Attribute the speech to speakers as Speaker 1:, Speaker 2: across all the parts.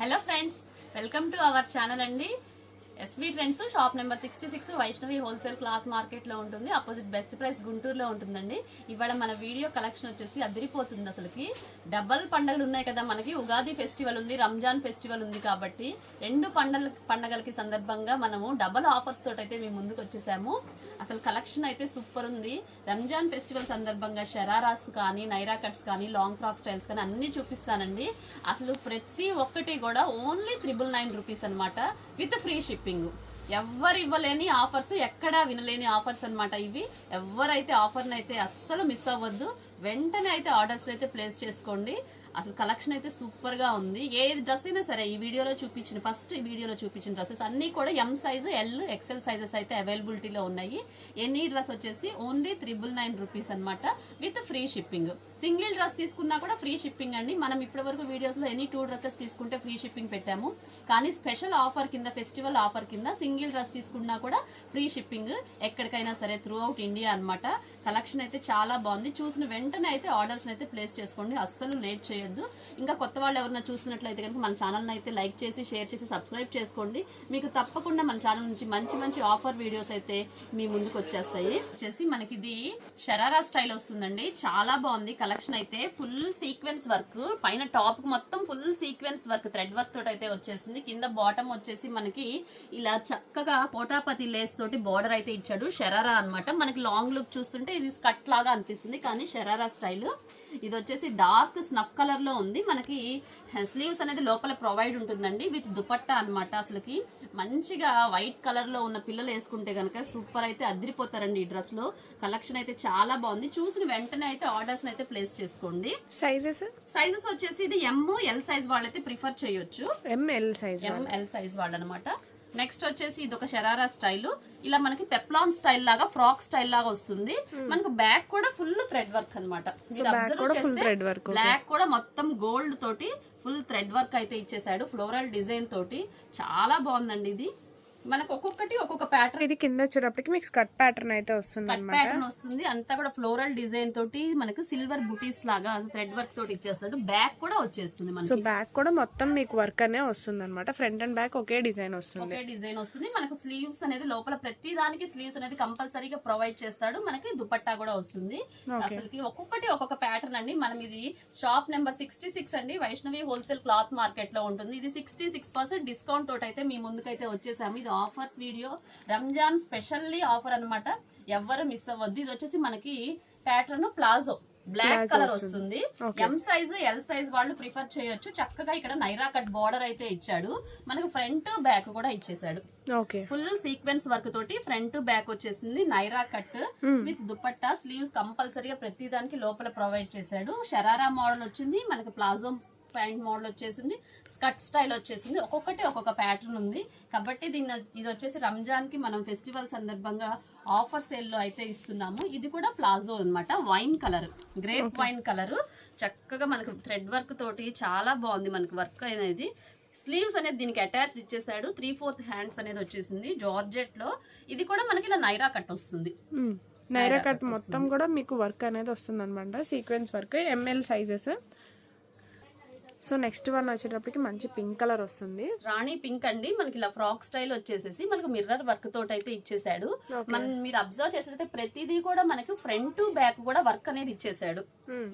Speaker 1: Hello friends welcome to our channel అండి. SV trends shop number sixty six Vaishnavi wholesale cloth మార్కెట్లో ఉంటుంది. Opposite best price గుంటూరులో ఉంటుందండి. ఇవాళ మన వీడియో కలెక్షన్ వచ్చేసి అదిరిపోతుంది అసలుకి. డబల్ పండుగలు ఉన్నాయి కదా మనకి. ఉగాది ఫెస్టివల్ ఉంది రంజాన్ ఫెస్టివల్ ఉంది కాబట్టి రెండు పండగ పండగలకి సందర్భంగా మనము డబల్ ఆఫర్స్ తోటైతే మేము ముందుకు వచ్చేసాము. అసలు కలెక్షన్ అయితే సూపర్ ఉంది. రంజాన్ ఫెస్టివల్ సందర్భంగా షరారాస్ కానీ నైరా కట్స్ కానీ లాంగ్ ఫ్రాక్ స్టైల్స్ కానీ అన్నీ చూపిస్తానండి. అసలు ప్రతి ఒక్కటి కూడా ఓన్లీ త్రిబుల్ నైన్ రూపీస్ అనమాట విత్ ఫ్రీ షిప్పింగ్ ఎవ్వరు ఇవ్వలేని ఆఫర్స్ ఎక్కడా వినలేని ఆఫర్స్ అనమాట ఇవి. ఎవరైతే ఆఫర్ని అయితే అస్సలు మిస్ అవ్వద్దు. వెంటనే అయితే ఆర్డర్స్ అయితే ప్లేస్ చేసుకోండి. అసలు కలెక్షన్ అయితే సూపర్గా ఉంది. ఏ డ్రెస్ అయినా సరే ఈ వీడియోలో చూపించిన ఫస్ట్ ఈ వీడియోలో చూపించిన డ్రెస్సెస్ అన్ని కూడా M size L XL sizes అయితే అవైలబిలిటీలో ఉన్నాయి. ఎనీ డ్రెస్ వచ్చేసి ఓన్లీ త్రిబుల్ నైన్ రూపీస్ అనమాట with free shipping single dress తీసుకున్నా కూడా ఫ్రీ షిప్పింగ్ అండి. మనం ఇప్పటి వరకు వీడియోస్లో ఎనీ టూ డ్రెస్సెస్ తీసుకుంటే ఫ్రీ షిప్పింగ్ పెట్టాము. కానీ స్పెషల్ ఆఫర్ కింద ఫెస్టివల్ ఆఫర్ కింద సింగిల్ డ్రెస్ తీసుకున్నా కూడా ఫ్రీ షిప్పింగ్ ఎక్కడికైనా సరే త్రూ అవుట్ ఇండియా అనమాట కలెక్షన్ అయితే చాలా బాగుంది. చూసిన వెంటనే అయితే ఆర్డర్స్ అయితే ప్లేస్ చేసుకోండి. అస్సలు లేట్ చేయొద్దు. ఇంకా కొత్త వాళ్ళు ఎవరైనా చూస్తున్నట్లయితే కనుక మన ఛానల్ని అయితే లైక్ చేసి షేర్ చేసి సబ్స్క్రైబ్ చేసుకోండి. మీకు తప్పకుండా మన ఛానల్ నుంచి మంచి మంచి ఆఫర్ వీడియోస్ అయితే మీ ముందుకు వచ్చేస్తాయి. వచ్చేసి మనకి ఇది షరారా స్టైల్ వస్తుందండి. చాలా బాగుంది. కలెక్షన్ అయితే ఫుల్ సీక్వెన్స్ వర్క్. పైన టాప్ మొత్తం full sequence work thread work తోటి అయితే వచ్చేసింది. కింద బాటమ్ వచ్చేసి మనకి ఇలా చక్కగా పోటాపతి లేస్ తోటి బార్డర్ అయితే ఇచ్చాడు. షరారా అన్నమాట. మనకి లాంగ్ లుక్ చూస్తుంటే ఇది స్కట్ లాగా అనిపిస్తుంది. కానీ షరారా స్టైల్ ఇది వచ్చేసి డార్క్ స్నఫ్ కలర్లో ఉంది. మనకి స్లీవ్స్ అనేది లోపల ప్రొవైడ్ ఉంటుందండి. విత్ దుపట్టా అన్నమాట అసలుకి. మంచిగా వైట్ కలర్లో ఉన్న పిల్లలు వేసుకుంటే కనుక సూపర్ అయితే అదిరిపోతారండి ఈ డ్రెస్లో కలెక్షన్ అయితే చాలా బాగుంది. చూసిన వెంటనే అయితే ఆర్డర్స్ అయితే ప్లేస్ చేసుకోండి.
Speaker 2: సైజెస్?
Speaker 1: సైజెస్ వచ్చేసి ఇది ఎమ్ ఎల్ సైజ్ వాళ్ళైతే ప్రిఫర్ చేయొచ్చు.
Speaker 2: M L size
Speaker 1: M L size వాళ్ళు అనమాట నెక్స్ట్ వచ్చేసి ఇది ఒక షరారా స్టైల్ ఇలా మనకి పెప్లాన్ స్టైల్ లాగా ఫ్రాక్ స్టైల్ లాగా వస్తుంది. మనకు బ్యాక్ కూడా ఫుల్ థ్రెడ్ వర్క్ అనమాట బ్లాక్ కూడా మొత్తం గోల్డ్ తోటి ఫుల్ థ్రెడ్ వర్క్ అయితే ఇచ్చేసాడు. ఫ్లోరల్ డిజైన్ తోటి. చాలా బాగుందండి ఇది. మనకు ఒక్కొక్కటి ఒక్కొక్క ప్యాటర్న్
Speaker 2: ఇది కింద వచ్చేటప్పటికి మీకు స్కర్ట్ ప్యాటర్న్ అయితే వస్తుంది
Speaker 1: కట్ ప్యాటర్న్ వస్తుంది. అంతా కూడా ఫ్లోరల్ డిజైన్ తోటి మనకు సిల్వర్ బుటీస్ లాగా థ్రెడ్ వర్క్ తోటి ఇచ్చేస్తాడు బ్యాక్ కూడా వచ్చేస్తుంది
Speaker 2: సో బ్యాక్ కూడా మొత్తం మీకు వర్క్ అనే వస్తుంది అనమాట ఫ్రంట్ అండ్ బ్యాక్ ఒకే డిజైన్ వస్తుంది.
Speaker 1: ఒకే డిజైన్ వస్తుంది. మనకు స్లీవ్స్ అనేది లోపల ప్రతి దానికి స్లీవ్స్ అనేది కంపల్సరీగా ప్రొవైడ్ చేస్తాడు. మనకి దుపట్టా కూడా వస్తుంది. అసలుకి ఒక్కొక్కటి ఒక్కొక్క ప్యాటర్న్ అండి. మనం ఇది షాప్ నెంబర్ సిక్స్టీ సిక్స్ అండి. వైష్ణవి హోల్సేల్ క్లాత్ మార్కెట్లో ఉంటుంది. ఇది సిక్స్టీ సిక్స్ పర్సెంట్ డిస్కౌంట్ తోటి అయితే మీ ముందుకైతే వచ్చేసాము. ఇది offers video. Ramzan specially offer అన్నమాట. ఎవ్వరు మిస్ అవ్వద్దు. ఇది వచ్చేసి మనకి ప్యాటర్న్ ప్లాజో. బ్లాక్ కలర్ వస్తుంది. ఎం సైజ్ ఎల్ సైజ్ వాళ్ళు ప్రిఫర్ చేయొచ్చు. చక్కగా ఇక్కడ నైరా కట్ బార్డర్ అయితే ఇచ్చాడు. మనకు ఫ్రంట్ బ్యాక్ కూడా ఇచ్చేసాడు ఫుల్ సీక్వెన్స్ వర్క్ తోటి ఫ్రంట్ బ్యాక్ వచ్చేసింది Naira cut with dupatta sleeves కంపల్సరీగా ప్రతి దానికి లోపల ప్రొవైడ్ చేశాడు. షరారా మోడల్ వచ్చింది. మనకి ప్లాజో ప్యాంట్ మోడల్ వచ్చేసింది స్కట్ స్టైల్ వచ్చేసింది. ఒక్కొక్కటి ఒక్కొక్క ప్యాటర్న్ ఉంది. కాబట్టి దీన్ని ఇది వచ్చేసి రంజాన్కి మనం ఫెస్టివల్ సందర్భంగా ఆఫర్ సేల్లో అయితే ఇస్తున్నాము. ఇది కూడా ప్లాజో అన్నమాట wine colour. Grape wine colour. చక్కగా మనకు థ్రెడ్ వర్క్ తోటి చాలా బాగుంది మనకి వర్క్ అనేది. స్లీవ్స్ అనేది దీనికి అటాచ్డ్ ఇచ్చేసాడు త్రీ ఫోర్త్ హ్యాండ్స్ అనేది వచ్చేసింది జార్జెట్లో ఇది కూడా మనకి ఇలా నైరా కట్ వస్తుంది.
Speaker 2: నైరా కట్ మొత్తం కూడా మీకు వర్క్ అనేది వస్తుంది అనమాట sequence work M L sizes. So next one వచ్చేటప్పటికి మంచి పింక్ కలర్ వస్తుంది.
Speaker 1: రాణి పింక్ అండి. మనకి ఇలా ఫ్రాక్ స్టైల్ వచ్చేసేసి మనకు మిర్రర్ వర్క్ తోటి అయితే ఇచ్చేసాడు మనం మీరు అబ్జర్వ్ చేసినట్లయితే ప్రతిదీ కూడా మనకి ఫ్రంట్ బ్యాక్ కూడా వర్క్ అనేది ఇచ్చేసాడు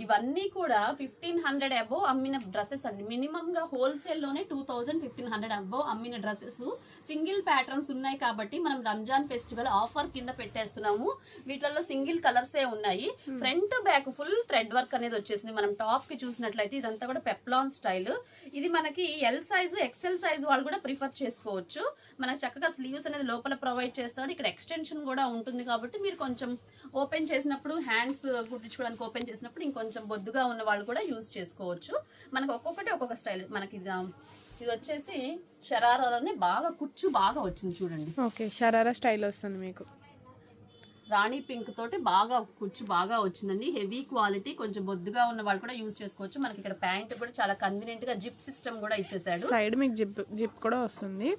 Speaker 1: ఇవన్నీ కూడా ఫిఫ్టీన్ హండ్రెడ్ అబోవ్ అమ్మిన డ్రెస్సెస్ అండి. మినిమం గా హోల్సేల్లోనే two thousand fifteen hundred above అమ్మిన డ్రెస్సెస్. సింగిల్ ప్యాటర్న్స్ ఉన్నాయి కాబట్టి మనం రంజాన్ ఫెస్టివల్ ఆఫర్ కింద పెట్టేస్తున్నాము. వీటిలో సింగిల్ కలర్స్ ఏ ఉన్నాయి front back full thread work అనేది వచ్చేసింది. మనం టాప్కి చూసినట్లయితే ఇదంతా కూడా పెప్లాన్ స్టైల్. ఇది మనకి ఎల్ సైజ్ ఎక్సెల్ సైజ్ వాళ్ళు కూడా ప్రిఫర్ చేసుకోవచ్చు. మనకి చక్కగా స్లీవ్స్ అనేది లోపల ప్రొవైడ్ చేస్తాడు. ఇక్కడ ఎక్స్టెన్షన్ కూడా ఉంటుంది కాబట్టి మీరు కొంచెం ఓపెన్ చేసినప్పుడు హ్యాండ్స్ కుట్టించుకోవడానికి ఓపెన్ చేసినప్పుడు ఇంకొంచెం బొద్దుగా ఉన్న వాళ్ళు కూడా యూజ్ చేసుకోవచ్చు. మనకు ఒక్కొక్కటి ఒక్కొక్క స్టైల్. మనకి ఇది ఇది వచ్చేసి షరారాలోనే బాగా కుచ్చు బాగా వచ్చింది చూడండి.
Speaker 2: ఓకే షరారా స్టైల్ వస్తుంది మీకు.
Speaker 1: రాణి పింక్ తోటి బాగా కుచ్చు బాగా వచ్చిందండి. హెవీ క్వాలిటీ కొంచెం బొద్దుగా ఉన్న వాళ్ళు కూడా యూజ్ చేసుకోవచ్చు. మనకి ఇక్కడ ప్యాంట్ కూడా చాలా కన్వీనియంట్గా జిప్ సిస్టమ్ కూడా ఇచ్చేసాడు
Speaker 2: సైడ్ మీకు జిప్ జిప్ కూడా వస్తుంది.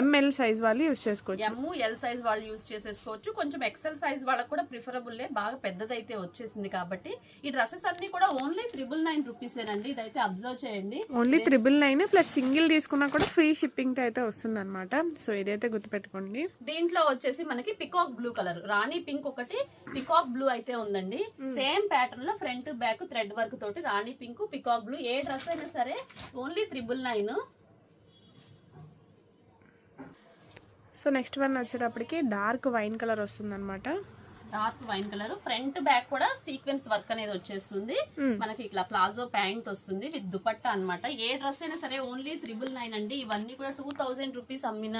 Speaker 2: ఎంఎల్ సైజ్ వాళ్ళు యూస్ చేసుకోవచ్చు.
Speaker 1: ఎమ్ ఎల్ సైజ్ వాళ్ళు యూస్ చేసేసుకోవచ్చు. కొంచెం ఎక్సెల్ సైజ్ వాళ్ళకి కూడా ప్రిఫరబుల్ బాగా పెద్దదైతే వచ్చేసింది కాబట్టి ఈ డ్రెస్సెస్ అన్ని కూడా ఓన్లీ త్రిబుల్ నైన్ రూపీసేనండి ఇదైతే అబ్జర్వ్ చేయండి.
Speaker 2: Only triple nine plus single తీసుకున్నా కూడా ఫ్రీ షిప్పింగ్తో అయితే వస్తుంది అనమాట సో ఇదైతే గుర్తుపెట్టుకోండి.
Speaker 1: దీంట్లో వచ్చేసి మనకి peacock blue colour rani pink ఒకటి పికాక్ బ్లూ అయితే ఉందండి. సేమ్ ప్యాటర్న్లో ఫ్రంట్ బ్యాక్ థ్రెడ్ వర్క్ తోటి రాణి పింక్ పికాక్ బ్లూ ఏ డ్రెస్ అయినా సరే only triple nine
Speaker 2: so next one వచ్చేటప్పటికి డార్క్ వైన్ కలర్ వస్తుందన్నమాట.
Speaker 1: Dark wine colour. Front back కూడా సీక్వెన్స్ వర్క్ అనేది వచ్చేస్తుంది. మనకి ఇట్లా ప్లాజో ప్యాంట్ వస్తుంది విత్ దుపట్టా అన్నమాట. ఏ డ్రెస్ అయినా సరే ఓన్లీ త్రిబుల్ నైన్ అండి. ఇవన్నీ కూడా టూ థౌజండ్ రూపీస్ అమ్మిన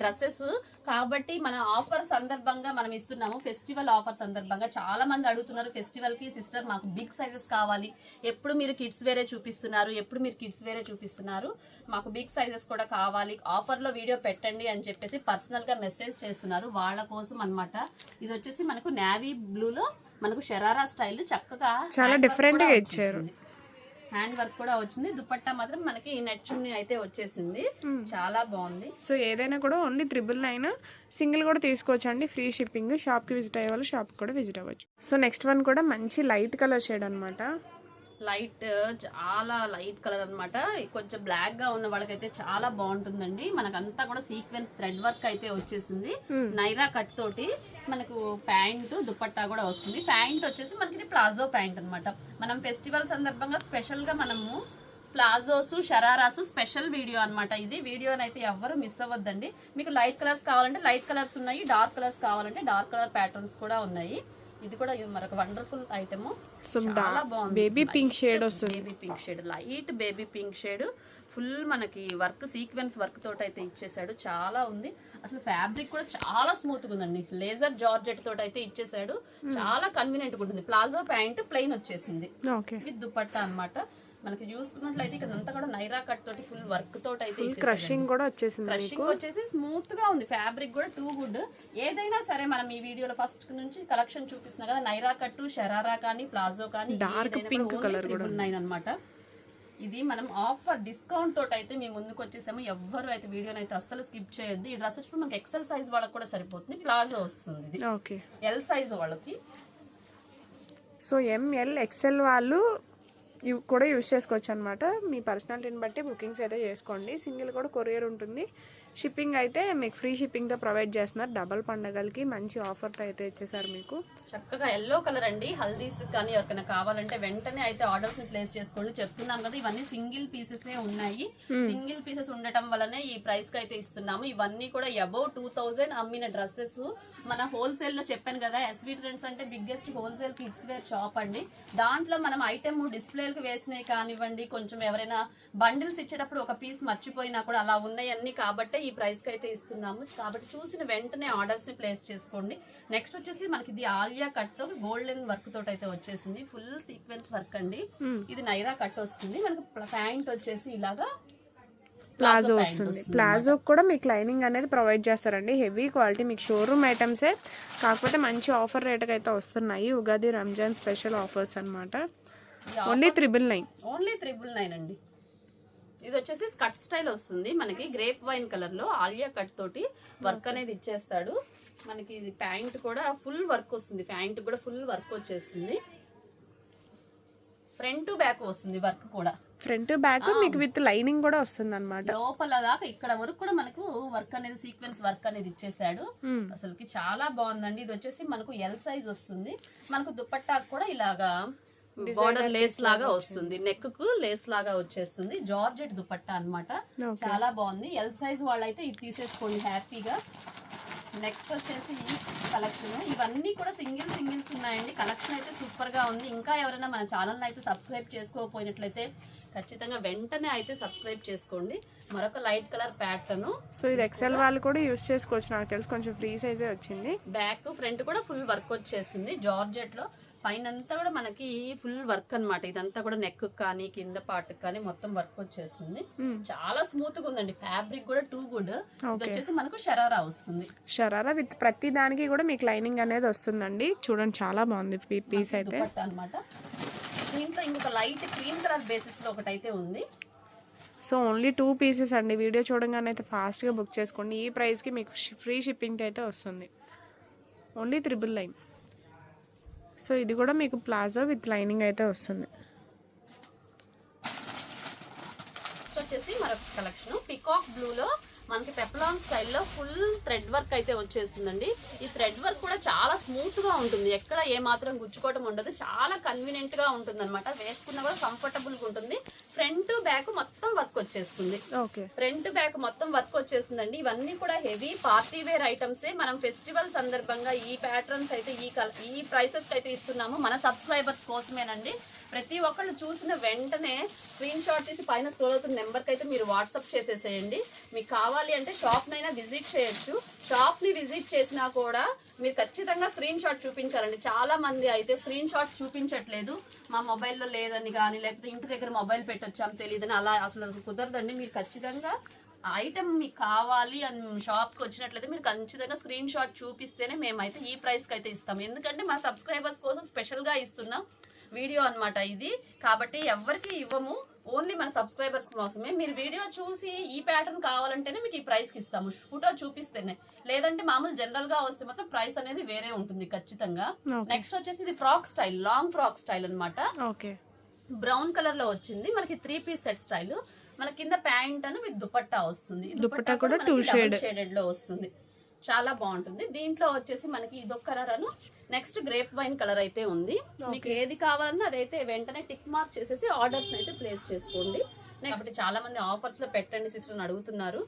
Speaker 1: డ్రెస్సెస్. కాబట్టి మన ఆఫర్ సందర్భంగా మనం ఇస్తున్నాము. ఫెస్టివల్ ఆఫర్ సందర్భంగా చాలా మంది అడుగుతున్నారు ఫెస్టివల్కి సిస్టర్ మాకు బిగ్ సైజెస్ కావాలి. ఎప్పుడు మీరు కిడ్స్ వేరే చూపిస్తున్నారు? ఎప్పుడు మీరు కిడ్స్ వేరే చూపిస్తున్నారు? మాకు బిగ్ సైజెస్ కూడా కావాలి. ఆఫర్లో వీడియో పెట్టండి అని చెప్పేసి పర్సనల్గా మెసేజ్ చేస్తున్నారు వాళ్ళ కోసం అన్నమాట. ఇది వచ్చేసి మనకు నావీ బ్లూ లో మనకు షరారా స్టైల్ చక్కగా
Speaker 2: చాలా different గా ఇచ్చారు.
Speaker 1: హ్యాండ్ వర్క్ కూడా వచ్చింది. దుపట్టా మాత్రం మనకి నెట్ చున్నీ అయితే వచ్చేసింది. చాలా బాగుంది.
Speaker 2: సో ఏదైనా కూడా ఓన్లీ త్రిబుల్ నైన్ సింగిల్ కూడా తీసుకోవచ్చు అండి ఫ్రీ షిప్పింగ్ షాప్కి విజిట్ అయ్యే వాళ్ళు షాప్కి కూడా విజిట్ అవ్వచ్చు. సో నెక్స్ట్ వన్ కూడా మంచి లైట్ కలర్ షేడ్ అనమాట
Speaker 1: లైట్ చాలా లైట్ కలర్ అన్నమాట. కొంచెం బ్లాక్గా ఉన్న వాళ్ళకైతే చాలా బాగుంటుందండి. మనకంతా కూడా సీక్వెన్స్ థ్రెడ్ వర్క్ అయితే వచ్చేసింది. నైరా కట్ తోటి మనకు ప్యాంట్ దుపట్టా కూడా వస్తుంది. ప్యాంట్ వచ్చేసి మనకి ఇది ప్లాజో ప్యాంట్ అన్నమాట. మనం ఫెస్టివల్ సందర్భంగా స్పెషల్గా మనము ప్లాజోస్ షరారాస్ స్పెషల్ వీడియో అన్నమాట ఇది. వీడియోని అయితే ఎవ్వరు మిస్ అవ్వద్దండి. మీకు లైట్ కలర్స్ కావాలంటే లైట్ కలర్స్ ఉన్నాయి డార్క్ కలర్స్ కావాలంటే డార్క్ కలర్ ప్యాటర్న్స్ కూడా ఉన్నాయి. ఇది కూడా మరొక వండర్ఫుల్ ఐటమ్. చాలా బాగుంది.
Speaker 2: బేబీ పింక్ షేడ్ వస్తుంది.
Speaker 1: Baby pink shade light baby pink shade. Full మనకి వర్క్ సీక్వెన్స్ వర్క్ తోటి అయితే ఇచ్చేసాడు. చాలా ఉంది. అసలు ఫ్యాబ్రిక్ కూడా చాలా స్మూత్గా ఉందండి. లేజర్ జార్జెట్ తోటి అయితే ఇచ్చేసాడు చాలా కన్వీనియంట్గా ఉంటుంది. ప్లాజో ప్యాంట్ ప్లెయిన్ వచ్చేసింది. విత్ దుపట్టా అన్నమాట. మనకి చూసుకున్నట్లయితే ఇక్కడ అంతా కూడా నైరా కట్ తోటి ఫుల్ వర్క్ తోటి అయితే
Speaker 2: క్రషింగ్ కూడా వచ్చేసింది
Speaker 1: క్రషింగ్ వచ్చేసి స్మూత్గా ఉంది. ఫ్యాబ్రిక్ కూడా టూ గుడ్. ఏదైనా సరే మనం ఈ వీడియోలో ఫస్ట్ నుంచి కలెక్షన్ చూపిస్తున్నా కదా నైరా కట్టు షరారా కానీ ప్లాజో కానీ
Speaker 2: Dark pink colour కూడా
Speaker 1: నైన్ అనమాట ఇది మనం ఆఫర్ డిస్కౌంట్ తోటి అయితే మేము ముందుకు వచ్చేసాము ఎవ్వరు అయితే వీడియోని అయితే అస్సలు స్కిప్ చేయొద్దు. ఈ డ్రెస్ వచ్చి మనకి ఎక్సెల్ సైజ్ వాళ్ళకి కూడా సరిపోతుంది. ప్లాజో వస్తుంది ఇది.
Speaker 2: ఓకే.
Speaker 1: ఎల్ సైజ్ వాళ్ళకి.
Speaker 2: సో ఎంఎల్ ఎక్సెల్ వాళ్ళు ఇవి కూడా యూస్ చేసుకోవచ్చు అనమాట మీ పర్సనాలిటీని బట్టి బుకింగ్స్ అయితే చేసుకోండి. సింగిల్ కూడా కొరియర్ ఉంటుంది. షిప్పింగ్ అయితే మీకు ఫ్రీ షిప్పింగ్తో ప్రొవైడ్ చేస్తున్నారు. డబల్ పండగలకి మంచి ఆఫర్తో అయితే ఇచ్చేసారు మీకు.
Speaker 1: చక్కగా ఎల్లో కలర్ అండి. హల్దీస్ కానీ ఎవరికైనా కావాలంటే వెంటనే అయితే ఆర్డర్స్ని ప్లేస్ చేసుకోండి. చెప్తున్నాం కదా ఇవన్నీ సింగిల్ పీసెస్ ఉన్నాయి. సింగిల్ పీసెస్ ఉండటం వల్లనే ఈ ప్రైస్కి అయితే ఇస్తున్నాము. ఇవన్నీ కూడా అబౌవ్ టూ థౌజండ్ అమ్మిన డ్రెస్సెస్ మన హోల్సేల్లో చెప్పాను కదా ఎస్వీ ట్రెండ్స్ అంటే biggest wholesale kids wear shop అండి. దాంట్లో మనం ఐటమ్ డిస్ప్లేలకు వేసినవి కానివ్వండి కొంచెం ఎవరైనా బండిల్స్ ఇచ్చేటప్పుడు ఒక పీస్ మర్చిపోయినా కూడా అలా ఉన్నాయన్నీ కాబట్టే ఈ ప్రైస్కి అయితే ఇస్తున్నాము. కాబట్టి చూసిన వెంటనే ఆర్డర్స్ని ప్లేస్ చేసుకోండి. నెక్స్ట్ వచ్చేసి మనకి ఇది ఆలియా కట్తో గోల్డెన్ వర్క్ తోటి అయితే వచ్చేసింది. ఫుల్ సీక్వెన్స్ వర్క్ అండి. ఇది నైరా కట్ వస్తుంది. మనకి ప్యాంట్ వచ్చేసి ఇలాగా
Speaker 2: ప్లాజో వస్తుంది. ప్లాజో కూడా మీకు లైనింగ్ అనేది ప్రొవైడ్ చేస్తారండి. హెవీ క్వాలిటీ మీకు షోరూమ్ ఐటమ్సే కాకపోతే మంచి ఆఫర్ రేట్కి అయితే వస్తున్నాయి. ఉగాది రంజాన్ స్పెషల్ ఆఫర్స్ అనమాట only triple nine
Speaker 1: only triple nine అండి. ఇది వచ్చేసి స్కట్ స్టైల్ వస్తుంది. మనకి గ్రేప్ వైన్ కలర్లో ఆలియా కట్ తోటి వర్క్ అనేది ఇచ్చేస్తాడు. మనకి ఇది ప్యాంట్ కూడా ఫుల్ వర్క్ వస్తుంది. ప్యాంట్ కూడా ఫుల్ వర్క్ వచ్చేస్తుంది ఫ్రంట్ బ్యాక్ వస్తుంది వర్క్ కూడా.
Speaker 2: ఫ్రంట్ బ్యాక్ మీకు విత్ లైనింగ్ కూడా వస్తుంది అనమాట
Speaker 1: లోపల దాకా ఇక్కడ వరకు కూడా మనకు వర్క్ అనేది సీక్వెన్స్ వర్క్ అనేది ఇచ్చేసాడు. అసలుకి చాలా బాగుందండి. ఇది వచ్చేసి మనకు ఎల్ సైజ్ వస్తుంది. మనకు దుపట్టా కూడా ఇలాగా బార్డర్ లేస్ లాగా వస్తుంది. నెక్కు లేస్ లాగా వచ్చేస్తుంది. జార్జెట్ దుపట్టా అన్నమాట.
Speaker 2: Okay.
Speaker 1: చాలా బాగుంది. ఎల్ సైజ్ వాళ్ళైతే ఇది తీసేసుకోండి హ్యాపీగా. నెక్స్ట్ వచ్చేసి కలెక్షన్ ఇవన్నీ కూడా సింగిల్ సింగిల్స్ ఉన్నాయండి. కలెక్షన్ అయితే సూపర్గా ఉంది. ఇంకా ఎవరైనా మన ఛానల్ అయితే సబ్స్క్రైబ్ చేసుకోకపోయినట్లయితే ఖచ్చితంగా వెంటనే అయితే సబ్స్క్రైబ్ చేసుకోండి. మరొక లైట్ కలర్ ప్యాటర్న్
Speaker 2: సో ఇది ఎక్సెల్ వాళ్ళు కూడా యూస్ చేసుకోవచ్చు. నాకు తెలిసి కొంచెం ఫ్రీ సైజే వచ్చింది.
Speaker 1: బ్యాక్ ఫ్రంట్ కూడా ఫుల్ వర్క్ వచ్చేసింది. జార్జెట్లో పైన అంతా కూడా మనకి ఫుల్ వర్క్ అన్నమాట. ఇదంతా కూడా నెక్ కానీ కింద పార్ట్ కానీ మొత్తం వర్క్ వచ్చేస్తుంది. చాలా స్మూత్గా ఉందండి. ఫ్యాబ్రిక్ కూడా టూ గుడ్ వచ్చేసి మనకు షరారా వస్తుంది.
Speaker 2: షరారా విత్ ప్రతి దానికి కూడా మీకు లైనింగ్ అనేది వస్తుందండి. చూడండి చాలా బాగుంది పీస్ అయితే.
Speaker 1: అన్నమాట. దీంట్లో ఇంకొక లైట్ క్రీమ్ కలర్ బేసిస్లో ఒకటైతే ఉంది.
Speaker 2: సో ఓన్లీ టూ పీసెస్ అండి. వీడియో చూడంగానే అయితే ఫాస్ట్గా బుక్ చేసుకోండి. ఈ ప్రైస్కి మీకు ఫ్రీ షిప్పింగ్ అయితే వస్తుంది. ఓన్లీ త్రిబుల్ లైన్ సో ఇది కూడా మీకు ప్లాజో విత్ లైనింగ్ అయితే వస్తుంది.
Speaker 1: వచ్చేసి మరొక కలెక్షన్. పికాక్ బ్లూలో మనకి పెప్లాన్ స్టైల్లో ఫుల్ థ్రెడ్ వర్క్ అయితే వచ్చేసిందండి. ఈ థ్రెడ్ వర్క్ కూడా చాలా స్మూత్గా ఉంటుంది. ఎక్కడ ఏ మాత్రం గుచ్చుకోవడం ఉండదు. చాలా కన్వీనియంట్గా ఉంటుంది అనమాట వేసుకున్నా కూడా కంఫర్టబుల్గా ఉంటుంది. ఫ్రంట్ బ్యాక్ మొత్తం వర్క్ వచ్చేస్తుంది.
Speaker 2: ఓకే.
Speaker 1: ఫ్రంట్ బ్యాక్ మొత్తం వర్క్ వచ్చేసిందండి. ఇవన్నీ కూడా హెవీ పార్టీ వేర్ ఐటమ్స్. మనం ఫెస్టివల్ సందర్భంగా ఈ ప్యాటర్న్స్ అయితే ఈ ఈ ప్రైసెస్ అయితే ఇస్తున్నాము. మన సబ్స్క్రైబర్స్ కోసమేనండి. ప్రతి ఒక్కళ్ళు చూసిన వెంటనే స్క్రీన్ షాట్ తీసి పైన స్క్రోల్ అవుతున్న నెంబర్కి అయితే మీరు వాట్సాప్ చేసేసేయండి. మీకు కావాలి అంటే షాప్నైనా విజిట్ చేయొచ్చు. షాప్ని విజిట్ చేసినా కూడా మీరు ఖచ్చితంగా స్క్రీన్ షాట్ చూపించాలండి. చాలా మంది అయితే స్క్రీన్ షాట్స్ చూపించట్లేదు. మా మొబైల్లో లేదని కానీ లేకపోతే ఇంటి దగ్గర మొబైల్ పెట్టొచ్చాం తెలియదని అలా అసలు అది కుదరదండి. మీరు ఖచ్చితంగా ఐటమ్ మీకు కావాలి అని షాప్కి వచ్చినట్లయితే మీరు ఖచ్చితంగా స్క్రీన్ షాట్ చూపిస్తేనే మేమైతే ఈ ప్రైస్కి అయితే ఇస్తాం. ఎందుకంటే మా సబ్స్క్రైబర్స్ కోసం స్పెషల్గా ఇస్తున్నాం. వీడియో అన్నమాట ఇది. కాబట్టి ఎవరికి ఇవ్వము. ఓన్లీ మన సబ్స్క్రైబర్స్ కోసమే. మీరు వీడియో చూసి ఈ ప్యాటర్న్ కావాలంటేనే మీకు ఈ ప్రైస్కి ఇస్తాము. ఫోటో చూపిస్తేనే. లేదంటే మామూలు జనరల్గా వస్తే మాత్రం ప్రైస్ అనేది వేరే ఉంటుంది ఖచ్చితంగా. నెక్స్ట్ వచ్చేసి ఇది frock style long frock style అన్నమాట.
Speaker 2: ఓకే
Speaker 1: బ్రౌన్ కలర్లో వచ్చింది. మనకి త్రీ పీస్ సెట్ స్టైల్ మన కింద ప్యాంట్ అని విత్ దుపట్టా వస్తుంది.
Speaker 2: దుపట్టా కూడా shade.
Speaker 1: షేడెడ్లో వస్తుంది. చాలా బాగుంటుంది. దీంట్లో వచ్చేసి మనకి ఇదొక కలర్ అను నెక్స్ట్ గ్రేప్ వైన్ కలర్ అయితే ఉంది. మీకు ఏది కావాలన్నా అదైతే వెంటనే టిక్ మార్క్ చేసేసి ఆర్డర్స్ అయితే ప్లేస్ చేసుకోండి. కాబట్టి చాలా మంది ఆఫర్స్లో పెట్టండి సిస్టర్ అని అడుగుతున్నారు.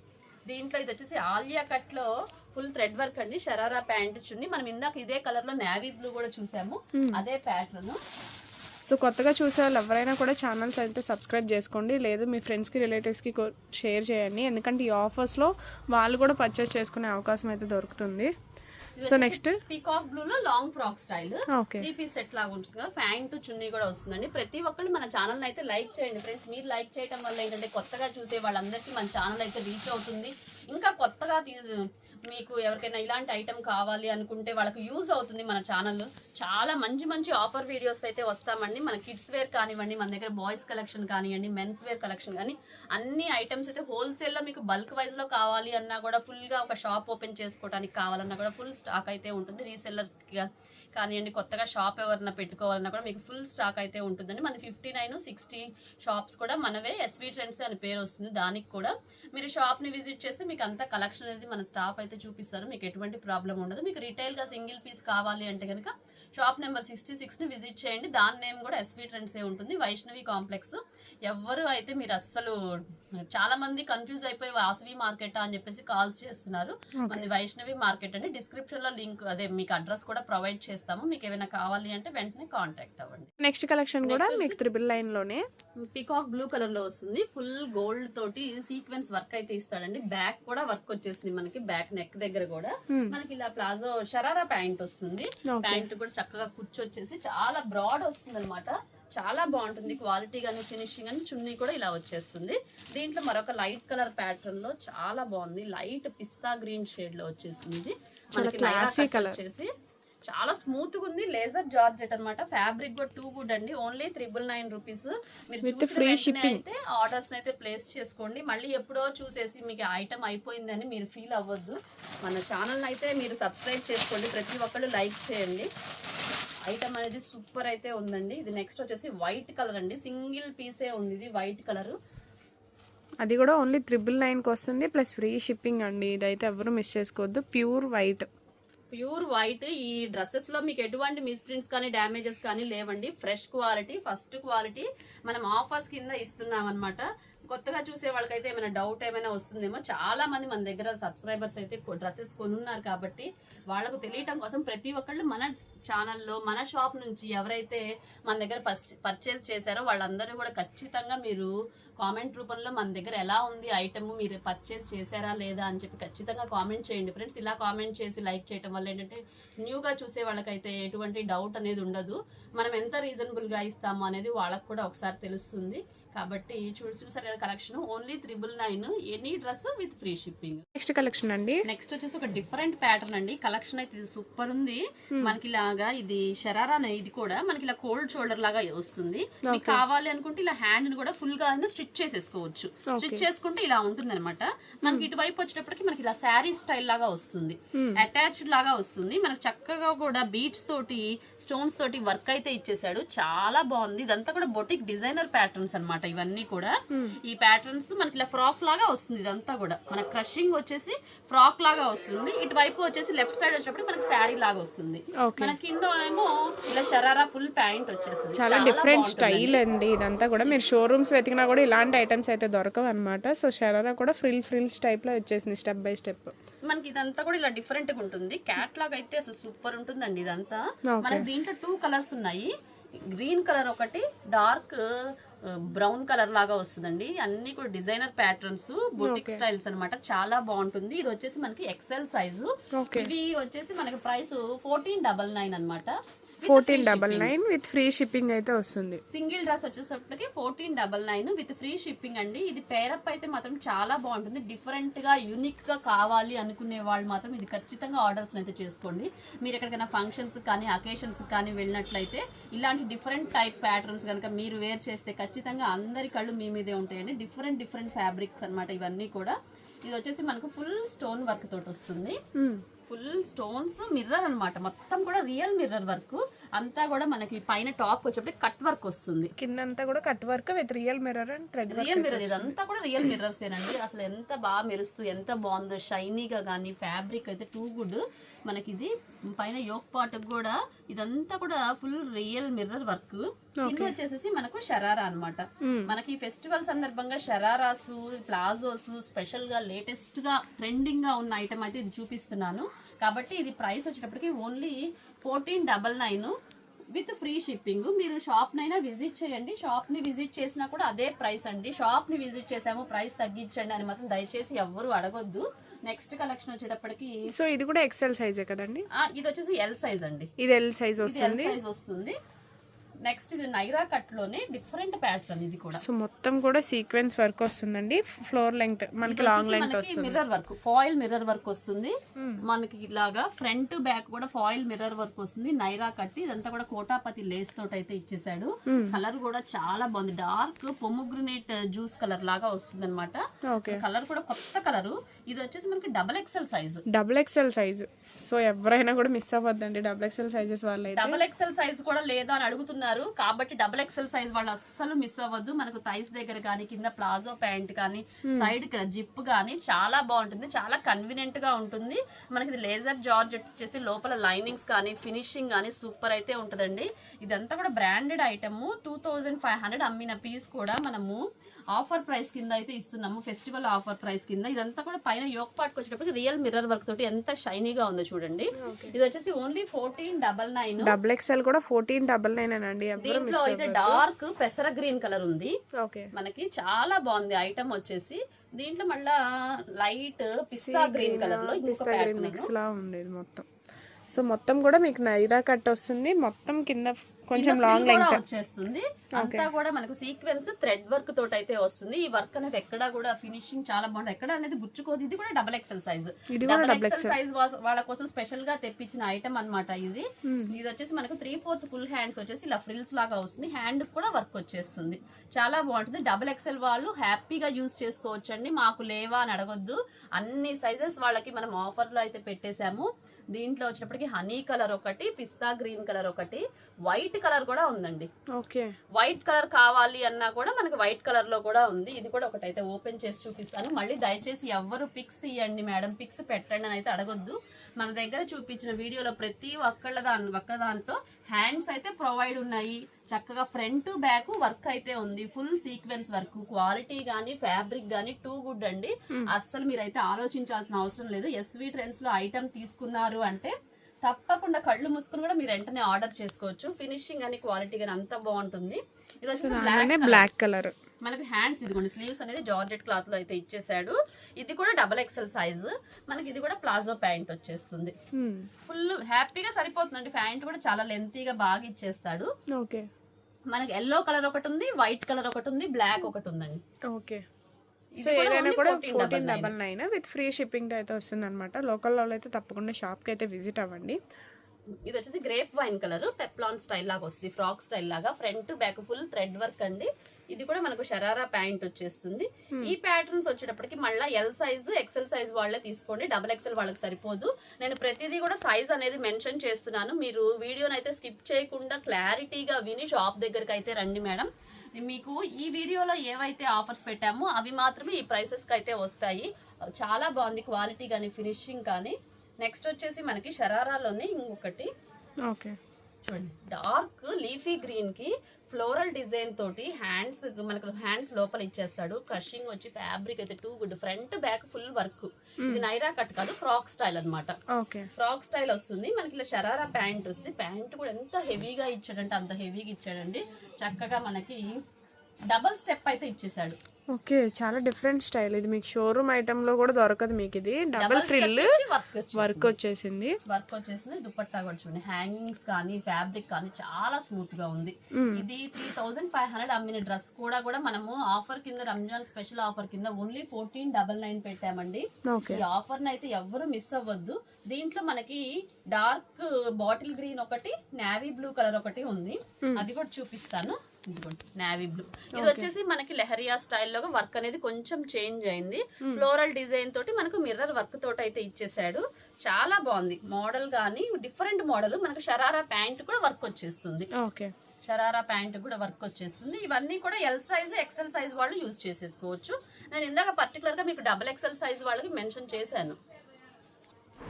Speaker 1: దీంట్లో ఇది వచ్చేసి ఆలియా కట్లో ఫుల్ థ్రెడ్ వర్క్ అండి. షరారా ప్యాంట్ చున్ని. మనం ఇందాక ఇదే కలర్లో నావీ బ్లూ కూడా చూసాము. అదే ప్యాటర్న్.
Speaker 2: సో కొత్తగా చూసే వాళ్ళు ఎవరైనా కూడా ఛానల్స్ అయితే సబ్స్క్రైబ్ చేసుకోండి. లేదు మీ ఫ్రెండ్స్కి రిలేటివ్స్కి షేర్ చేయండి. ఎందుకంటే ఈ ఆఫర్స్లో వాళ్ళు కూడా పర్చేస్ చేసుకునే అవకాశం అయితే దొరుకుతుంది. సో నెక్స్ట్
Speaker 1: పీకాక్ బ్లూ లో long frock style three piece set లాగా ఉంటుంది కదా ప్యాంట్ చున్నీ కూడా వస్తుందండి. ప్రతి ఒక్కళ్ళు మన ఛానల్ అయితే లైక్ చేయండి ఫ్రెండ్స్ మీరు లైక్ చేయడం వల్ల ఏంటంటే కొత్తగా చూసే వాళ్ళందరికీ మన ఛానల్ అయితే రీచ్ అవుతుంది. ఇంకా కొత్తగా తీసు మీకు ఎవరికైనా ఇలాంటి ఐటమ్ కావాలి అనుకుంటే వాళ్ళకి యూజ్ అవుతుంది మన ఛానల్ చాలా మంచి మంచి ఆఫర్ వీడియోస్ అయితే వస్తామండి. మన కిడ్స్ వేర్ కానివ్వండి మన దగ్గర బాయ్స్ కలెక్షన్ కానివ్వండి మెన్స్ వేర్ కలెక్షన్ కానీ అన్ని ఐటమ్స్ అయితే హోల్సేల్లో మీకు బల్క్ వైజ్లో కావాలి అన్నా కూడా ఫుల్గా ఒక షాప్ ఓపెన్ చేసుకోవడానికి కావాలన్నా కూడా ఫుల్ స్టాక్ అయితే ఉంటుంది. రీసెల్లర్స్కి కానివ్వండి కొత్తగా షాప్ ఎవరన్నా పెట్టుకోవాలన్నా కూడా మీకు ఫుల్ స్టాక్ అయితే ఉంటుందండి. మన ఫిఫ్టీ నైన్ సిక్స్టీ షాప్స్ కూడా మనవే ఎస్వి ట్రెండ్స్ అని పేరు వస్తుంది. దానికి కూడా మీరు షాప్ని విజిట్ చేస్తే మీకు అంతా కలెక్షన్ అనేది మన స్టాఫ్ అయితే చూపిస్తారు మీకు ఎటువంటి ప్రాబ్లం ఉండదు. మీకు రిటైల్గా సింగిల్ పీస్ కావాలి అంటే కనుక షాప్ నెంబర్ సిక్స్టీ సిక్స్ని విజిట్ చేయండి. దాని నేమ్ కూడా ఎస్వి ట్రెండ్సే ఉంటుంది. వైష్ణవి కాంప్లెక్స్ ఎవ్వరు అయితే మీరు అస్సలు చాలా మంది కన్ఫ్యూజ్ అయిపోయి వాసవి మార్కెట్ అని చెప్పేసి కాల్స్ చేస్తున్నారు. మంది వైష్ణవి మార్కెట్ అండి. డిస్క్రిప్షన్లో లింక్ అదే మీకు అడ్రస్ కూడా ప్రొవైడ్ చేస్తాము. మీకు ఏమైనా కావాలి అంటే వెంటనే కాంటాక్ట్ అవ్వండి.
Speaker 2: నెక్స్ట్ కలెక్షన్ కూడా మీకు త్రిబుల్ లైన్లోనే
Speaker 1: పికాక్ బ్లూ కలర్లో వస్తుంది. ఫుల్ గోల్డ్ తోటి సీక్వెన్స్ వర్క్ అయితే ఇస్తాడండి. బ్యాక్ కూడా వర్క్ వచ్చేసింది మనకి. బ్యాక్ నెక్ దగ్గర కూడా
Speaker 2: Hmm.
Speaker 1: మనకి ఇలా ప్లాజో షరారా ప్యాంట్ వస్తుంది. ప్యాంట్ కూడా చక్కగా కుచ్చొచ్చేసి చాలా బ్రాడ్ వస్తుంది అనమాట చాలా బాగుంటుంది క్వాలిటీ కానీ ఫినిషింగ్ కానీ చున్నీ కూడా ఇలా వచ్చేస్తుంది దీంట్లో మరొక లైట్ కలర్ ప్యాటర్న్లో చాలా బాగుంది లైట్ పిస్తా గ్రీన్ షేడ్లో వచ్చేసింది ఇది మనకి. వచ్చేసి చాలా స్మూత్గా ఉంది. లేజర్ జార్జెట్ అన్నమాట. ఫ్యాబ్రిక్ కూడా టూ గుడ్ అండి. ఓన్లీ త్రిబుల్ నైన్ రూపీస్ మీరు చూసిన. అయితే ఆర్డర్స్ అయితే ప్లేస్ చేసుకోండి. మళ్ళీ ఎప్పుడో చూసేసి మీకు ఐటమ్ అయిపోయిందని మీరు ఫీల్ అవ్వద్దు. మన ఛానల్ అయితే మీరు సబ్స్క్రైబ్ చేసుకోండి. ప్రతి ఒక్కళ్ళు లైక్ చేయండి. ఐటమ్ అనేది సూపర్ అయితే ఉందండి. ఇది నెక్స్ట్ వచ్చేసి వైట్ కలర్ అండి. సింగిల్ పీసే ఉంది ఇది వైట్ కలర్
Speaker 2: అది కూడా ఓన్లీ త్రిబుల్ నైన్కి వస్తుంది. ప్లస్ ఫ్రీ షిప్పింగ్ అండి. ఇదైతే ఎవరు మిస్ చేసుకోవద్దు. Pure white
Speaker 1: pure white. ఈ డ్రెస్సెస్లో మీకు ఎటువంటి మిస్ప్రింట్స్ కానీ డ్యామేజెస్ కానీ లేవండి. ఫ్రెష్ క్వాలిటీ ఫస్ట్ క్వాలిటీ మనం ఆఫర్స్ కింద ఇస్తున్నాం అనమాట కొత్తగా చూసే వాళ్ళకైతే ఏమైనా డౌట్ ఏమైనా వస్తుందేమో చాలా మంది మన దగ్గర సబ్స్క్రైబర్స్ అయితే డ్రెస్సెస్ కొనున్నారు కాబట్టి వాళ్ళకు తెలియటం కోసం ప్రతి ఒక్కళ్ళు మన ఛానల్లో మన షాప్ నుంచి ఎవరైతే మన దగ్గర పర్చేస్ చేశారో వాళ్ళందరూ కూడా ఖచ్చితంగా మీరు కామెంట్ రూపంలో మన దగ్గర ఎలా ఉంది ఐటమ్ మీరు పర్చేస్ చేశారా లేదా అని చెప్పి ఖచ్చితంగా కామెంట్ చేయండి. ఫ్రెండ్స్ ఇలా కామెంట్ చేసి లైక్ చేయడం వల్ల ఏంటంటే న్యూగా చూసే వాళ్ళకైతే ఎటువంటి డౌట్ అనేది ఉండదు. మనం ఎంత రీజనబుల్గా ఇస్తాము అనేది వాళ్ళకు కూడా ఒకసారి తెలుస్తుంది. కాబట్టి చూసి చూసారు కదా collection only triple nine any dress with free shipping
Speaker 2: next collection అండి.
Speaker 1: నెక్స్ట్ వచ్చేసి ఒక డిఫరెంట్ ప్యాటర్న్ అండి. కలెక్షన్ అయితే సూపర్ ఉంది. మనకి ఇలాగా ఇది షరారా అనే ఇది కూడా మనకి ఇలా కోల్డ్ షోల్డర్ లాగా వస్తుంది. మీకు కావాలి అనుకుంటే ఇలా హ్యాండ్ని కూడా ఫుల్గా స్టిచ్ చేసేసుకోవచ్చు. స్టిచ్ చేసుకుంటే ఇలా ఉంటుంది అనమాట మనకి ఇటువైపు వచ్చేటప్పటికి మనకి ఇలా శారీ స్టైల్ లాగా వస్తుంది. అటాచ్డ్ లాగా వస్తుంది. మనకి చక్కగా కూడా బీట్స్ తోటి స్టోన్స్ తోటి వర్క్ అయితే ఇచ్చేసాడు చాలా బాగుంది. ఇదంతా కూడా బొటిక్ డిజైనర్ ప్యాటర్న్స్ అన్నమాట. ఇవన్నీ కూడా ఈ ప్యాటర్న్స్ మనకి ఇలా ఫ్రాక్ లాగా వస్తుంది ఇదంతా కూడా. మన క్రషింగ్ వచ్చేసి ఫ్రాక్ లాగా వస్తుంది. ఇటువైపు వచ్చేసి లెఫ్ట్ సైడ్ వచ్చేటప్పుడు మనకి శారీ లాగా వస్తుంది. మన కింద ఏమో ఇలా షరారా ఫుల్ ప్యాంట్ వచ్చేసింది.
Speaker 2: చాలా డిఫరెంట్ స్టైల్ అండి ఇదంతా కూడా. మీరు షోరూమ్స్ వెతికినా కూడా ఇలాంటి ఐటమ్స్ అయితే దొరకవు అనమాట సో షరారా కూడా ఫ్రిల్ ఫ్రిల్స్ టైప్లో వచ్చేసింది స్టెప్ బై స్టెప్
Speaker 1: మనకి ఇదంతా కూడా ఇలా డిఫరెంట్గా ఉంటుంది. క్యాట్లాగ్ అయితే అసలు సూపర్ ఉంటుందండి ఇదంతా. మనకి దీంట్లో టూ కలర్స్ ఉన్నాయి. గ్రీన్ కలర్ ఒకటి డార్క్ బ్రౌన్ కలర్ లాగా వస్తుందండి. అన్ని కూడా డిజైనర్ ప్యాటర్న్స్ బొటిక్ స్టైల్స్ అన్నమాట. చాలా బాగుంటుంది. ఇది వచ్చేసి మనకి ఎక్సెల్ సైజు ఇవి వచ్చేసి మనకి ప్రైస్ ఫోర్టీన్ డబల్ నైన్ అనమాట
Speaker 2: fourteen double nine with free shipping అయితే వస్తుంది.
Speaker 1: సింగిల్ డ్రెస్ వచ్చేసరికి fourteen double nine with free shipping అండి. ఇది పేరప్ అయితే మాత్రం చాలా బాగుంటుంది. డిఫరెంట్గా యూనిక్గా కావాలి అనుకునే వాళ్ళు మాత్రం ఇది ఖచ్చితంగా ఆర్డర్స్ అయితే చేసుకోండి. మీరు ఎక్కడికైనా ఫంక్షన్స్ కానీ అకేషన్స్ కానీ వెళ్ళినట్లయితే ఇలాంటి డిఫరెంట్ టైప్ ప్యాటర్న్స్ కనుక మీరు వేర్ చేస్తే ఖచ్చితంగా అందరి కళ్ళు మీ మీదే ఉంటాయండి. డిఫరెంట్ డిఫరెంట్ ఫ్యాబ్రిక్స్ అన్నమాట ఇవన్నీ కూడా. ఇది వచ్చేసి మనకు ఫుల్ స్టోన్ వర్క్ తోటి వస్తుంది. ఫుల్ స్టోన్స్ మిర్రర్ అన్నమాట. మొత్తం కూడా రియల్ మిర్రర్ వర్క్. అంతా కూడా మనకి పైన టాప్ వచ్చేప్పుడు కట్ వర్క్ వస్తుంది.
Speaker 2: కిందంతా కూడా cut work with real mirror and thread
Speaker 1: real mirror ఇదంతా కూడా రియల్ మిర్రర్స్ ఏనండి. అసలు ఎంత బాగా మెరుస్తూ ఎంత బాగుందో షైనీగా కానీ ఫ్యాబ్రిక్ అయితే టూ గుడ్. మనకి ఇది పైన యోక్ పాట్ కూడా ఇదంతా కూడా ఫుల్ రియల్ మిర్రర్ వర్క్. కింద వచ్చేసేసి మనకు షరారా అన్నమాట. మనకి ఫెస్టివల్ సందర్భంగా షరారాస్ ప్లాజోస్ స్పెషల్గా లేటెస్ట్గా ట్రెండింగ్గా ఉన్న ఐటమ్ అయితే ఇది చూపిస్తున్నాను. కాబట్టి ఇది ప్రైస్ వచ్చేటప్పటికి only fourteen double nine with free shipping. మీరు షాప్ నైనా విజిట్ చేయండి. షాప్ని విజిట్ చేసినా కూడా అదే ప్రైస్ అండి. షాప్ని విజిట్ చేసాము ప్రైస్ తగ్గించండి అని మాత్రం దయచేసి ఎవ్వరు అడగొద్దు. నెక్స్ట్ కలెక్షన్ వచ్చేటప్పటికి
Speaker 2: సో ఇది కూడా ఎక్సెల్ సైజే కదండి?
Speaker 1: ఇది వచ్చేసి ఎల్ సైజ్ అండి.
Speaker 2: ఇది ఎల్ సైజ్ వస్తుంది.
Speaker 1: సైజ్ వస్తుంది. నెక్స్ట్ ఇది నైరా కట్లోనే డిఫరెంట్ ప్యాటర్న్ ఇది కూడా.
Speaker 2: సో మొత్తం కూడా సీక్వెన్స్ వర్క్ వస్తుందండి. ఫ్లోర్ లెంగ్త్ మనకి లాంగ్ లెంగ్త్ వస్తుంది.
Speaker 1: Mirror work foil mirror work వస్తుంది. మనకి ఇలాగా ఫ్రంట్ బ్యాక్ కూడా ఫాయిల్ మిర్రర్ వర్క్ వస్తుంది. నైరా కట్టి ఇదంతా కూడా కోటాపతి లేస్ తోటి అయితే ఇచ్చేసాడు కలర్ కూడా చాలా బాగుంది. డార్క్ పొమ్ముగ్రినేట్ జ్యూస్ కలర్ లాగా వస్తుంది అనమాట కలర్ కూడా కొత్త కలర్. ఇది వచ్చేసి మనకి double XL size.
Speaker 2: Double XL size. So ఎవరైనా కూడా మిస్ అవ్వద్దండి డబుల్ ఎక్సెల్ సైజెస్ వాళ్ళైతే.
Speaker 1: డబల్ ఎక్సెల్ సైజ్ కూడా లేదా అని అడుగుతున్నారు కాబట్టి డబల్ ఎక్సెల్ సైజ్ వాళ్ళు అస్సలు మిస్ అవ్వద్దు. మనకు థైస్ దగ్గర కానీ కింద ప్లాజో ప్యాంట్ కానీ సైడ్ ఇక్కడ జిప్ కానీ చాలా బాగుంటుంది. చాలా కన్వీనియంట్గా ఉంటుంది. మనకి ఇది లేజర్ జార్జ్ వచ్చేసి లోపల లైనింగ్స్ కానీ ఫినిషింగ్ కానీ సూపర్ అయితే ఉంటుందండి. ఇదంతా కూడా branded item two thousand five hundred అమ్మిన పీస్ కూడా మనము ఆఫర్ ప్రైస్ కింద అయితే ఇస్తున్నాము. ఫెస్టివల్ ఆఫర్ ప్రైస్ కింద. ఇదంతా కూడా పైన యోక్ పార్ట్కి వచ్చేటప్పటికి రియల్ మిర్రర్ వర్క్ తోటి ఎంత షైనీగా ఉందో చూడండి. ఇది వచ్చేసి only fourteen double nine.
Speaker 2: Double XL కూడా ఫోర్టీన్ డబల్ నైన్ అండి
Speaker 1: దీంట్లో అయితే డార్క్ పెసర గ్రీన్ కలర్ ఉంది.
Speaker 2: ఓకే.
Speaker 1: మనకి చాలా బాగుంది ఐటమ్ వచ్చేసి. దీంట్లో మళ్ళా లైట్ పిస్తా గ్రీన్ కలర్లో ఇంకొక ప్యాటర్న్
Speaker 2: మిక్స్ లా ఉంది ఇది మొత్తం. సో మొత్తం కూడా మీకు నైరా కట్ వస్తుంది. మొత్తం కింద కొంచెం లాంగ్ లెంగ్త్
Speaker 1: వచ్చేస్తుంది. అంతా కూడా మనకు సీక్వెన్స్ థ్రెడ్ వర్క్ తోటి అయితే వస్తుంది. ఈ వర్క్ అనేది ఎక్కడా కూడా ఫినిషింగ్ చాలా బాగుంది ఎక్కడ అనేది గుచ్చుకోదు ఇది కూడా double XL size double XL size వాళ్ళ కోసం స్పెషల్గా తెప్పించిన ఐటమ్ అన్నమాట ఇది. ఇది వచ్చేసి మనకు త్రీ ఫోర్త్ ఫుల్ హ్యాండ్స్ వచ్చేసి ఇలా ఫ్రిల్స్ లాగా వస్తుంది. హ్యాండ్ కూడా వర్క్ వచ్చేస్తుంది. చాలా బాగుంటుంది. డబల్ ఎక్సెల్ వాళ్ళు హ్యాపీగా యూస్ చేసుకోవచ్చు అండి మాకు లేవా అని అడగొద్దు. అన్ని సైజెస్ వాళ్ళకి మనం ఆఫర్లో అయితే పెట్టేశాము. దీంట్లో వచ్చేటప్పటికి హనీ కలర్ ఒకటి పిస్తా గ్రీన్ కలర్ ఒకటి వైట్ కలర్ కూడా ఉందండి.
Speaker 2: ఓకే.
Speaker 1: వైట్ కలర్ కావాలి అన్నా కూడా మనకి వైట్ కలర్లో కూడా ఉంది. ఇది కూడా ఒకటైతే ఓపెన్ చేసి చూపిస్తాను. మళ్ళీ దయచేసి ఎవ్వరు పిక్స్ తీయండి మేడం. పిక్స్ పెట్టండి అని అయితే అడగొద్దు. మన దగ్గర చూపించిన వీడియోలో ప్రతి ఒక్కళ్ళ దాని ఒక్క దాంట్లో హ్యాండ్స్ అయితే ప్రొవైడ్ ఉన్నాయి. చక్కగా ఫ్రంట్ బ్యాక్ వర్క్ అయితే ఉంది. ఫుల్ సీక్వెన్స్ వర్క్ క్వాలిటీ గానీ ఫ్యాబ్రిక్ గానీ టూ గుడ్ అండి. అస్సలు మీరైతే ఆలోచించాల్సిన అవసరం లేదు. ఎస్వి ట్రెండ్స్లో ఐటమ్ తీసుకున్నారు అంటే తప్పకుండా కళ్ళు మూసుకుని కూడా మీరు వెంటనే ఆర్డర్ చేసుకోవచ్చు. ఫినిషింగ్ అని క్వాలిటీ కానీ అంతా బాగుంటుంది. ఇది వచ్చేసి బ్లాక్
Speaker 2: బ్లాక్ కలర్
Speaker 1: మనకి హ్యాండ్స్ ఇదిగోండి స్లీవ్స్ అనేది జార్జెట్ క్లాత్లో అయితే ఇచ్చేసాడు ఇది కూడా డబల్ ఎక్సెల్ సైజ్ మనకి ఇది కూడా ప్లాజో ప్యాంట్ వచ్చేస్తుంది. ఫుల్ హ్యాపీగా సరిపోతుందండి. ప్యాంట్ కూడా చాలా లెంతీగా బాగా ఇచ్చేస్తాడు.
Speaker 2: ఓకే.
Speaker 1: మనకి ఎల్లో కలర్ ఒకటి ఉంది వైట్ కలర్ ఒకటి ఉంది బ్లాక్ ఒకటి ఉందండి.
Speaker 2: ఓకే. సో ఏదైనా కూడా
Speaker 1: 14
Speaker 2: fourteen double nine with free shipping అయితే వస్తుంది అనమాట లోకల్లో అయితే తప్పకుండా షాప్కి అయితే విజిట్ అవ్వండి.
Speaker 1: ఇది వచ్చేసి grape wine colour peplum style లాగా వస్తుంది ఫ్రాక్ స్టైల్ లాగా. Front back full thread work అండి. ఇది కూడా మనకు షరారా ప్యాంట్ వచ్చేస్తుంది. ఈ ప్యాటర్న్స్ వచ్చేటప్పటికి మళ్ళీ ఎల్ సైజ్ ఎక్సెల్ సైజ్ వాళ్ళే తీసుకోండి. డబల్ ఎక్సెల్ వాళ్ళకి సరిపోదు. నేను ప్రతిదీ కూడా సైజ్ అనేది మెన్షన్ చేస్తున్నాను. మీరు వీడియోని అయితే స్కిప్ చేయకుండా క్లారిటీగా విని షాప్ దగ్గరికి అయితే రండి మేడం. మీకు ఈ వీడియోలో ఏవైతే ఆఫర్స్ పెట్టామో అవి మాత్రమే ఈ ప్రైసెస్కి అయితే వస్తాయి. చాలా బాగుంది క్వాలిటీ కానీ ఫినిషింగ్ కానీ. నెక్స్ట్ వచ్చేసి మనకి షరారాలోనే ఇంకొకటి.
Speaker 2: ఓకే.
Speaker 1: చూడండి. డార్క్ లీఫీ గ్రీన్కి ఫ్లోరల్ డిజైన్ తోటి హ్యాండ్స్ మనకు హ్యాండ్స్ లోపల ఇచ్చేస్తాడు. క్రషింగ్ వచ్చి ఫ్యాబ్రిక్ అయితే too good front back full work ఇది నైరా కట్ కాదు ఫ్రాక్ స్టైల్ అన్నమాట.
Speaker 2: ఓకే.
Speaker 1: ఫ్రాక్ స్టైల్ వస్తుంది. మనకి ఇలా షరారా ప్యాంట్ వస్తుంది ప్యాంట్ కూడా ఎంత హెవీగా ఇచ్చాడంటే అంత హెవీగా ఇచ్చాడండి. చక్కగా మనకి డబల్ స్టెప్ అయితే ఇచ్చేసాడు.
Speaker 2: ఓకే చాలా డిఫరెంట్ స్టైల్. ఇది మీకు షోరూమ్ ఐటమ్లో కూడా దొరకదు మీకు ఇది. డబుల్ ఫ్రిల్
Speaker 1: వర్క్
Speaker 2: వచ్చేసింది.
Speaker 1: వర్క్ వచ్చేసింది. దుపట్టా కూడా చూడండి. హ్యాంగింగ్స్ కానీ ఫ్యాబ్రిక్ కానీ చాలా స్మూత్గా ఉంది. ఇది త్రీ థౌసండ్ ఫైవ్ హండ్రెడ్ అమ్మిన డ్రెస్ కూడా కూడా మనము ఆఫర్ కింద రంజాన్ స్పెషల్ ఆఫర్ కింద ఓన్లీ ఫోర్టీన్ డబల్ నైన్ పెట్టామండి. ఈ ఆఫర్ అయితే ఎవ్వరు మిస్ అవ్వద్దు. దీంట్లో మనకి డార్క్ బాటిల్ గ్రీన్ ఒకటి నావీ బ్లూ కలర్ ఒకటి ఉంది. అది కూడా చూపిస్తాను. నావీ బ్లూ ఇది వచ్చేసి మనకి లెహరియా స్టైల్లో వర్క్ అనేది కొంచెం చేంజ్ అయింది. ఫ్లోరల్ డిజైన్ తోటి మనకు మిర్రర్ వర్క్ తోటి అయితే ఇచ్చేసాడు చాలా బాగుంది. మోడల్ గానీ డిఫరెంట్ మోడల్ మనకు షరారా ప్యాంట్ కూడా వర్క్ వచ్చేస్తుంది.
Speaker 2: ఓకే
Speaker 1: షరారా ప్యాంట్ కూడా వర్క్ వచ్చేస్తుంది. ఇవన్నీ కూడా ఎల్ సైజ్ ఎక్సెల్ సైజ్ వాళ్ళు యూజ్ చేసేసుకోవచ్చు. నేను ఇందాక పర్టికులర్గా మీకు డబుల్ ఎక్సెల్ సైజ్ వాళ్ళకి మెన్షన్ చేశాను.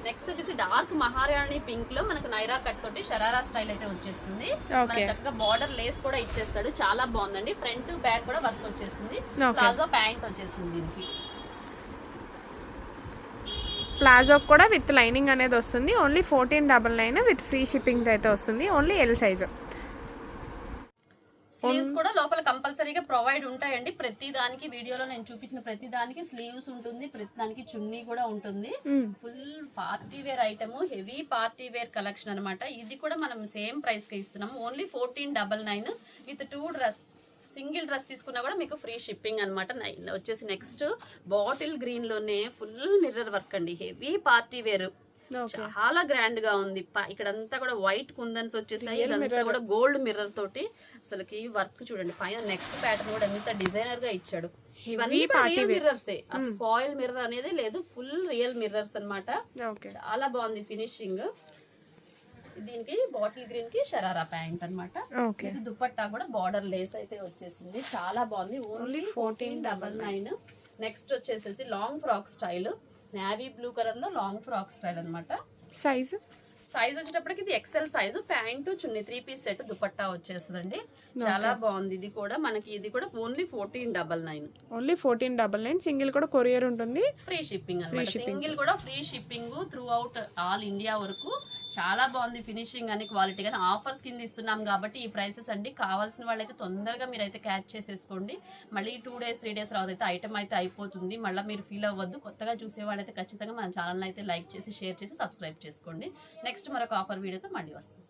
Speaker 1: నెక్స్ట్ వచ్చేసి డార్క్ మహారాణి పింక్లో మనకు నైరా కట్ తోటి షరారా స్టైల్ అయితే వచ్చేస్తుంది. మనకు చక్కగా బార్డర్ లేస్ కూడా ఇచ్చేస్తాడు. చాలా బాగుందండి. ఫ్రంట్ బ్యాక్ కూడా వర్క్ వచ్చేసింది. ప్లాజో ప్యాంట్ వచ్చేసింది దీనికి.
Speaker 2: ప్లాజో కూడా విత్ లైనింగ్ అనేది వస్తుంది. Only fourteen double nine with free shipping అయితే వస్తుంది. ఓన్లీ ఎల్ సైజ్
Speaker 1: స్లీవ్స్ కూడా లోపల కంపల్సరీగా ప్రొవైడ్ ఉంటాయండి. ప్రతి దానికి వీడియోలో నేను చూపించిన ప్రతి దానికి స్లీవ్స్ ఉంటుంది ప్రతి దానికి చున్నీ కూడా ఉంటుంది. Full party wear item heavy party wear collection అన్నమాట. ఇది కూడా మనం సేమ్ ప్రైస్కి ఇస్తున్నాము only fourteen double nine with two dress single dress తీసుకున్నా కూడా మీకు ఫ్రీ షిప్పింగ్ అనమాట వచ్చేసి నెక్స్ట్ బాటిల్ గ్రీన్లోనే ఫుల్ మిర్రర్ వర్క్ అండి. Heavy party wear. చాలా గ్రాండ్గా ఉంది. ప- ఇక్కడంతా కూడా వైట్ కుందన్స్ వచ్చేసాయి. ఇదంతా కూడా గోల్డ్ మిర్రర్ తోటి అసలుకి వర్క్ చూడండి. పైన నెక్స్ట్ ప్యాటర్న్ కూడా ఎంత డిజైనర్గా ఇచ్చాడు ఇవన్నీ రియల్ మిర్రర్స్ అసలు ఫాయిల్ మిర్రర్ అనేది లేదు. ఫుల్ రియల్ మిర్రర్స్ అన్నమాట.
Speaker 2: ఓకే.
Speaker 1: చాలా బాగుంది ఫినిషింగ్. దీనికి బాటిల్ గ్రీన్కి షరారా ప్యాంట్ అన్నమాట.
Speaker 2: ఓకే.
Speaker 1: ఇది దుపట్టా కూడా బార్డర్ లేస్ అయితే వచ్చేసింది. చాలా బాగుంది. Only fourteen double nine. Next వచ్చేసేసి long frock style. Navy blue కలర్లో లాంగ్ ఫ్రాక్ స్టైల్ అన్నమాట.
Speaker 2: సైజ్
Speaker 1: సైజ్ వచ్చేటప్పటికి ఇది XL size pant chunni three piece set dupatta వచ్చేస్తుందండి. చాలా బాగుంది ఇది కూడా. మనకి ఇది కూడా only fourteen double nine
Speaker 2: only fourteen double nine single కూడా కొరియర్ ఉంటుంది.
Speaker 1: ఫ్రీ షిప్పింగ్ అనమాట సింగిల్ కూడా free shipping throughout all India వరకు చాలా బాగుంది ఫినిషింగ్ అని క్వాలిటీ కానీ ఆఫర్స్ కింద ఇస్తున్నాం కాబట్టి ఈ ప్రైసెస్ అండి. కావాల్సిన వాళ్ళైతే తొందరగా మీరు అయితే క్యాచ్ చేసేసుకోండి. మళ్ళీ టూ డేస్ త్రీ డేస్ తర్వాత అయితే ఐటమ్ అయితే అయిపోతుంది. మళ్ళీ మీరు ఫీల్ అవ్వద్దు. కొత్తగా చూసే వాళ్ళైతే ఖచ్చితంగా మన ఛానల్ అయితే లైక్ చేసి షేర్ చేసి సబ్స్క్రైబ్ చేసుకోండి. నెక్స్ట్ మరొక ఆఫర్ వీడియోతో మళ్ళీ వస్తుంది